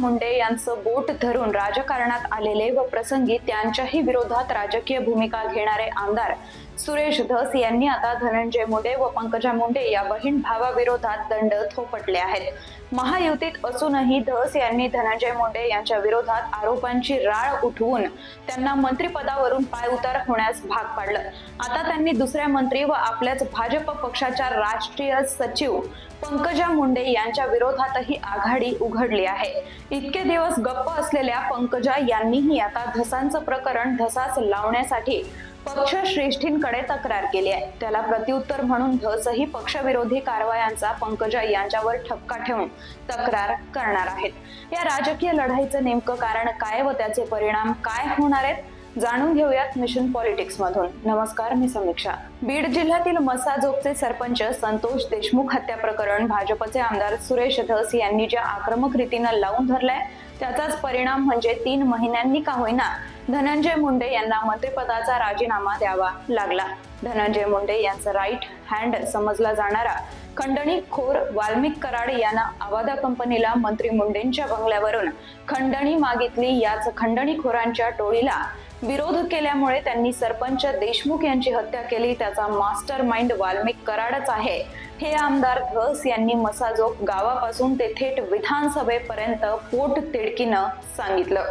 मुंडे यांचं बोट धरून राजकारणात आलेले व प्रसंगी त्यांच्याही विरोधात राजकीय भूमिका घेणारे आमदार सुरेश धस यांनी आता धनंजय मुंडे व पंकजा मुंडे या बहीण भावाविरोधात दंड थोपटले आहेत. महायुतीत असूनही धस यांनी धनंजय मुंडे यांच्या विरोधात आरोपांची राळ उठवून त्यांना मंत्रिपदावरून पायउतार होण्यास भाग पाडलं. आता त्यांनी दुसऱ्या मंत्री व आपल्याच भाजप पक्षाच्या राष्ट्रीय सचिव पंकजा मुंडे यांच्या विरोधातही आघाडी उघडली आहे. इतके दिवस गप्प असलेल्या पंकजा यांनीही आता धसांचं प्रकरण धसास लावण्यासाठी पक्ष श्रेष्ठींकडे तक्रार केली आहे. त्याला प्रत्युत्तर म्हणून धसही पक्षविरोधी कारवायांचा पंकजा यांच्यावर ठपका ठेवून तक्रार करणार आहेत. या राजकीय लढाईचं नेमकं कारण काय व त्याचे परिणाम काय होणार आहेत जाणून घेऊयात मिशन पॉलिटिक्स मधून नमस्कार मी समीक्षा. बीड जिल्ह्यातील मसाजोगचे सरपंच संतोष देशमुख हत्या प्रकरण भाजपचे आमदार सुरेश धस यांनी ज्या आक्रमक रीतीनं लावून धरलाय त्याचाच परिणाम म्हणजे तीन महिन्यांनी का होईना धनंजय मुंडे यांना मंत्रिपदाचा राजीनामा द्यावा लागला. धनंजय मुंडे यांचा राईट हँड समजला जाणारा खंडणी खोर वाल्मिक कराड यांना आवादा कंपनीला मंत्री मुंडेंच्या बंगल्यावरून खंडणी मागितली. याच खंडणीखोरांच्या टोळीला विरोध केल्यामुळे त्यांनी सरपंच देशमुख यांची हत्या केली. त्याचा मास्टर माइंड वाल्मिक कराडच आहे. हे आमदार धस यांनी मसाजोग गावापासून ते थेट विधानसभेपर्यंत पोट तिडकीनं सांगितलं.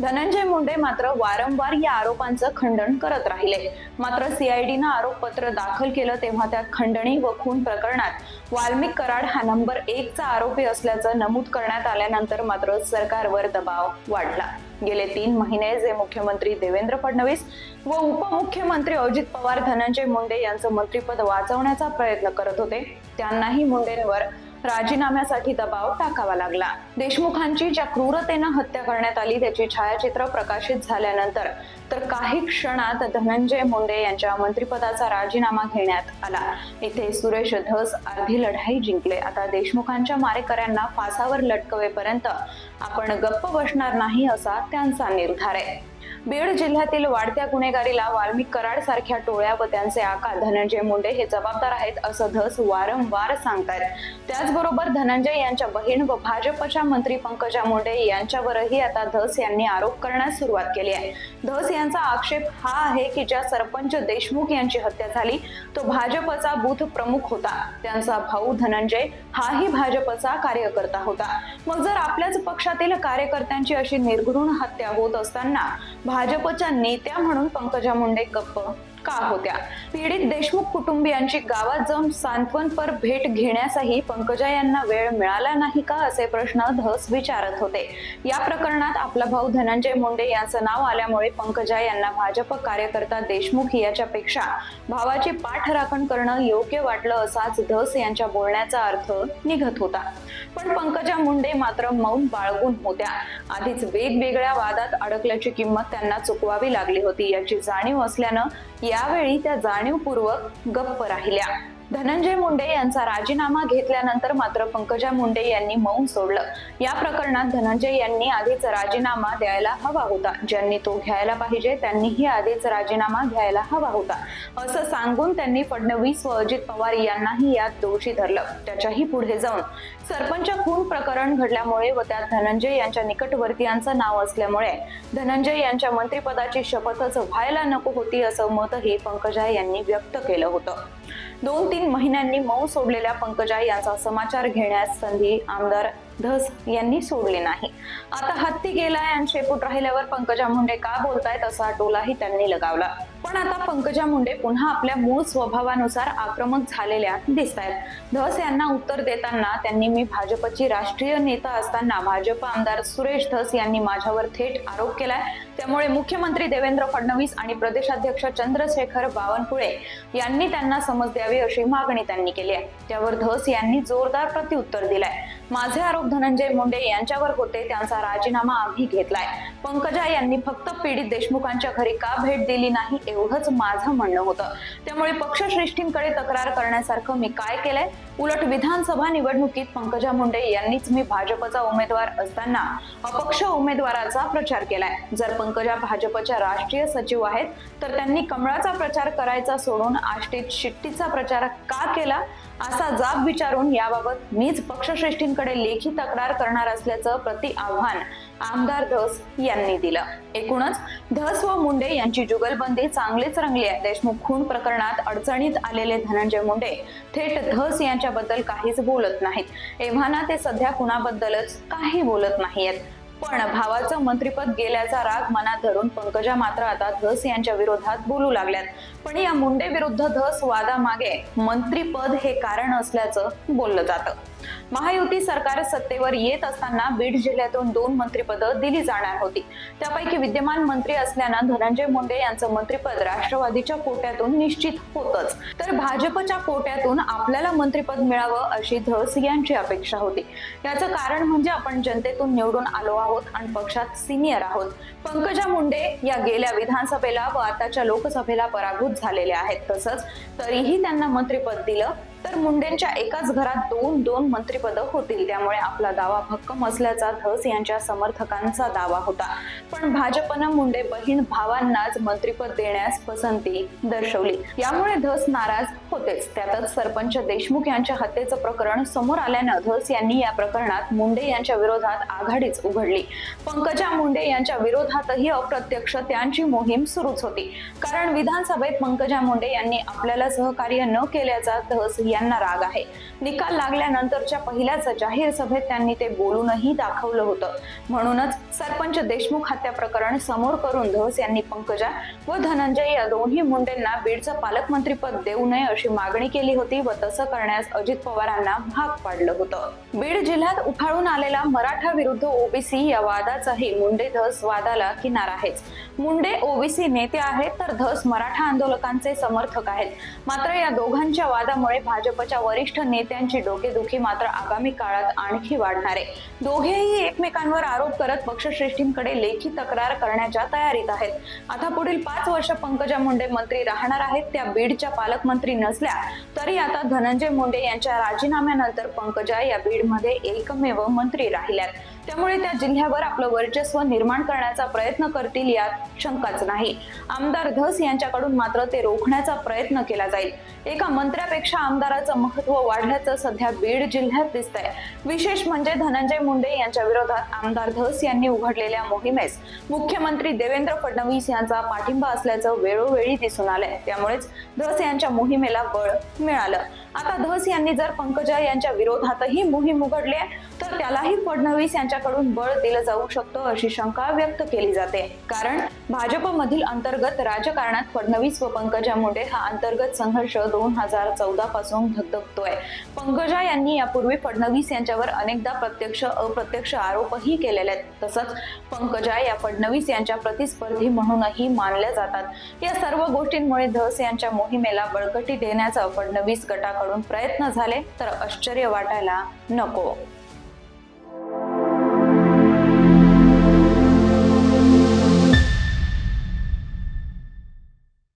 धनंजय मुंडे मात्र वारंवार या आरोपांचं खंडन करत राहिले. मात्र सीआयडीनं आरोपपत्र दाखल केलं तेव्हा त्या खंडणी व खून प्रकरणात वाल्मिक कराड हा नंबर एकचा आरोपी असल्याचं नमूद करण्यात आल्यानंतर मात्र सरकारवर दबाव वाढला. गेले तीन महिने जे मुख्यमंत्री देवेंद्र फडणवीस व उपमुख्यमंत्री अजित पवार धनंजय मुंडे यांचं मंत्रिपद वाचवण्याचा प्रयत्न करत होते त्यांनाही मुंडेंवर राजीनाम्यासाठी दबाव टाकावा लागला. देशमुखांची ज्या क्रूरतेनं हत्या करण्यात आली त्याची छायाचित्र प्रकाशित झाल्यानंतर तर काही क्षणात धनंजय मुंडे यांच्या मंत्रिपदाचा राजीनामा घेण्यात आला. इथे सुरेश धस अर्धी लढाई जिंकले. आता देशमुखांच्या मारेकऱ्यांना फासावर लटकवेपर्यंत आपण गप्प बसणार नाही असा त्यांचा निर्धार आहे. बीड जिल्ह्यातील वाढत्या गुन्हेगारीला वाल्मिक कराड सारख्या टोळ्या व त्यांचे आका धनंजय मुंडे हे जबाबदार आहेत असं धस वारंवार सांगतात त्याचबरोबर धनंजय यांच्या बहीण व भाजपच्या मंत्री पंकजा मुंडे यांच्यावरही आता धस यांनी आरोप करण्यास सुरुवात केली आहे. धस यांचा आक्षेप हा आहे की ज्या सरपंच देशमुख यांची हत्या झाली तो भाजपचा बूथ प्रमुख होता. त्यांचा भाऊ धनंजय हाही भाजपचा कार्यकर्ता होता. मग जर आपल्याच पक्षातील कार्यकर्त्यांची अशी निर्घृण हत्या होत असताना भाजपच्या नेत्या म्हणून पंकजा मुंडे गप्प. का होत्या? पीडित देशमुख कुटुंबियांची गावात जाऊन सांत्वनपर भेट घेण्यासही पंकजा यांना वेळ मिळाला नाही का असे प्रश्न धस विचारत होते. या प्रकरणात आपला भाऊ धनंजय मुंडे यांचं नाव आल्यामुळे पंकजा यांना भाजप कार्यकर्ता देशमुख याच्यापेक्षा भावाची पाठराखण करणं योग्य वाटलं असाच धस यांच्या बोलण्याचा अर्थ निघत होता. पण पंकजा मुंडे मात्र मौन बाळगून होत्या. आधीच वेगवेगळ्या वादात अडकल्याची किंमत त्यांना चुकवावी लागली होती याची जाणीव असल्यानं या यावेळी त्या जाणीवपूर्वक गप्प राहिल्या. धनंजय मुंडे यांचा राजीनामा घेतल्यानंतर मात्र पंकजा मुंडे यांनी मौन सोडलं. या प्रकरणात धनंजय यांनी आधीच राजीनामा द्यायला हवा होता. ज्यांनी तो घ्यायला पाहिजे त्यांनीही आधीच राजीनामा घ्यायला हवा होता. असं सांगून त्यांनी फडणवीस व अजित पवार यांनाही यात दोषी धरलं. त्याच्याही पुढे जाऊन सरपंच खून प्रकरण घडल्यामुळे व त्यात धनंजय यांच्या निकटवर्तीयांचं नाव असल्यामुळे धनंजय यांच्या मंत्रिपदाची शपथच व्हायला नको होती असं मतही पंकजा यांनी व्यक्त केलं होतं. दोन तीन महिन्यांनी मऊ सोडलेल्या पंकजा यांचा समाचार घेण्यास संधी आमदार धस यांनी सोडली नाही. आता हत्ती गेलाय आणि शेपूट राहिल्यावर पंकजा मुंडे का बोलतायत असा टोलाही त्यांनी लगावला. पण आता पंकजा मुंडे पुन्हा आपल्या मूळ स्वभावानुसार आक्रमक झालेल्या दिसत आहेत धस यांना उत्तर देताना त्यांनी मी भाजपची राष्ट्रीय नेता असताना भाजप आमदार सुरेश धस यांनी माझ्यावर थेट आरोप केलाय. त्यामुळे मुख्यमंत्री देवेंद्र फडणवीस आणि प्रदेशाध्यक्ष चंद्रशेखर बावनकुळे यांनी त्यांना समज द्यावी अशी मागणी त्यांनी केली आहे. त्यावर धस यांनी जोरदार प्रत्युत्तर दिलंय. माझे आरोप धनंजय मुंडे यांच्यावर होते त्यांचा राजीनामा आम्ही घेतलाय. पंकजा यांनी फक्त पीडित देशमुखांच्या घरी का भेट दिली नाही? एवढंच माझं म्हणणं होतं. त्यामुळे पक्षश्रेष्ठींकडे तक्रार करण्यासारखं मी काय केलंय? उलट विधानसभा निवडणुकीत पंकजा मुंडे यांनीच मी भाजपचा उमेदवार असताना अपक्ष उमेदवाराचा प्रचार केलाय. जर पंकजा भाजपच्या राष्ट्रीय सचिव आहेत तर त्यांनी कमळाचा प्रचार करायचा सोडून आष्टीत शिट्टीचा प्रचार का केला? असा जाब विचारून याबाबत मीच पक्षश्रेष्ठींकडे लेखी तक्रार करणार असल्याचं प्रति आव्हान आमदार धस यांनी दिलं. एकूणच धस व मुंडे यांची जुगलबंदी चांगलीच रंगली आहे. देशमुख खून प्रकरणात अडचणीत आलेले धनंजय मुंडे थेट धस यांच्याबद्दल काहीच बोलत नाहीत. एव्हाना ते सध्या कुणाबद्दलच काही बोलत नाहीयेत. पण भावाचं मंत्रीपद गेल्याचा राग मनात धरून पंकजा मात्र आता धस यांच्या विरोधात बोलू लागल्यात. पण या मुंडे विरुद्ध धस वादामागे मंत्रीपद हे कारण असल्याचं बोललं जातं. महायुती सरकार सत्तेवर येत असताना बीड जिल्ह्यातून दोन मंत्रीपद दिली जाणार होती. त्यापैकी विद्यमान मंत्री असल्यानं धनंजय मुंडे यांचं मंत्रिपद राष्ट्रवादीच्या कोट्यातून निश्चित होतच. तर भाजपच्या कोट्यातून आपल्याला मंत्रिपद मिळावं अशी धस यांची अपेक्षा होती. याचं कारण म्हणजे आपण जनतेतून निवडून आलो आहोत आणि पक्षात सिनियर आहोत. पंकजा मुंडे या गेल्या विधानसभेला व आताच्या लोकसभेला पराभूत झालेल्या आहेत. तसंच तरीही त्यांना मंत्रिपद दिलं तर मुंडेंच्या एकाच घरात दोन दोन मंत्रिपद होतील. त्यामुळे आपला दावा भक्कम असल्याचा धस यांच्या समर्थकांचा दावा होता. पण भाजपनं मुंडे बहीण भावांनाच मंत्रिपद देण्यास पसंती दर्शवली. यामुळे धस नाराज होतेच. त्यातच सरपंच देशमुख यांच्या हत्येचं प्रकरण समोर आल्यानं धस यांनी या प्रकरणात मुंडे यांच्या विरोधात आघाडीच उघडली. पंकजा मुंडे यांच्या विरोधातही अप्रत्यक्ष त्यांची मोहीम सुरूच होती. कारण विधानसभेत पंकजा मुंडे यांनी आपल्याला सहकार्य न केल्याचा धस यांना राग आहे. निकाल लागल्यानंतरच्या पहिल्याच जाहीर सभेत त्यांनी ते बोलूनही दाखवलं होतं. म्हणूनच सरपंच देशमुख हत्या प्रकरण समोर करून धस यांनी पंकजा व धनंजय या दोन्ही मुंडेंना बीडचं पालकमंत्रीपद देऊ नये अशी मागणी केली होती व तसं करण्यास अजित पवारांना भाग पाडलं होतं. बीड जिल्ह्यात उफाळून आलेला मराठा विरुद्ध ओबीसी या वादाचाही मुंडे धस वादाला किनार आहेच. मुंडे ओबीसी नेते आहेत तर धस मराठा आंदोलकांचे समर्थक आहेत. मात्र या दोघांच्या वादामुळे भाजप भाजपच्या वरिष्ठ नेत्यांची डोकेदुखी मात्र आगामी काळात आणखी वाढणार आहे. दोघेही एकमेकांवर आरोप करत पक्षश्रेष्ठींकडे लेखी तक्रार करण्याच्या तयारीत आहेत. आता पुढील पाच वर्ष पंकजा मुंडे मंत्री राहणार आहेत त्या बीडच्या पालकमंत्री नसल्या तरी आता धनंजय मुंडे यांच्या राजीनाम्यानंतर पंकजा या बीडमध्ये एकमेव मंत्री राहिल्यात. त्यामुळे त्या जिल्ह्यावर आपलं वर्चस्व निर्माण करण्याचा प्रयत्न करतील यात शंकाच नाही. आमदार धस यांच्याकडून मात्र ते रोखण्याचा प्रयत्न केला जाईल. एका मंत्र्यापेक्षा आमदाराचं महत्त्व वाढल्याचं सध्या बीड जिल्ह्यात दिसतंय. विशेष म्हणजे धनंजय मुंडे यांच्या विरोधात आमदार धस यांनी उघडलेल्या मोहिमेस मुख्यमंत्री देवेंद्र फडणवीस यांचा पाठिंबा असल्याचं वेळोवेळी दिसून आलंय. त्यामुळेच धस यांच्या मोहिमेला बळ मिळालं. आता धस यांनी जर पंकजा यांच्या विरोधातही मोहीम उघडली आहे तर त्यालाही फडणवीस यांच्याकडून बळ दिलं जाऊ शकतं अशी शंका व्यक्त केली जाते. कारण भाजपमधील अंतर्गत राजकारणात फडणवीस व पंकजा मुंडे हा अंतर्गत संघर्ष दोन हजार चौदा पासून धगधगतोय. पंकजा यांनी यापूर्वी फडणवीस यांच्यावर अनेकदा प्रत्यक्ष अप्रत्यक्ष आरोपही केलेले आहेत. तसंच पंकजा या फडणवीस यांच्या प्रतिस्पर्धी म्हणूनही मानल्या जातात. या सर्व गोष्टींमुळे धस यांच्या मोहिमेला बळकटी देण्याचा फडणवीस गटाकडून प्रयत्न झाले तर आश्चर्य वाटायला नको.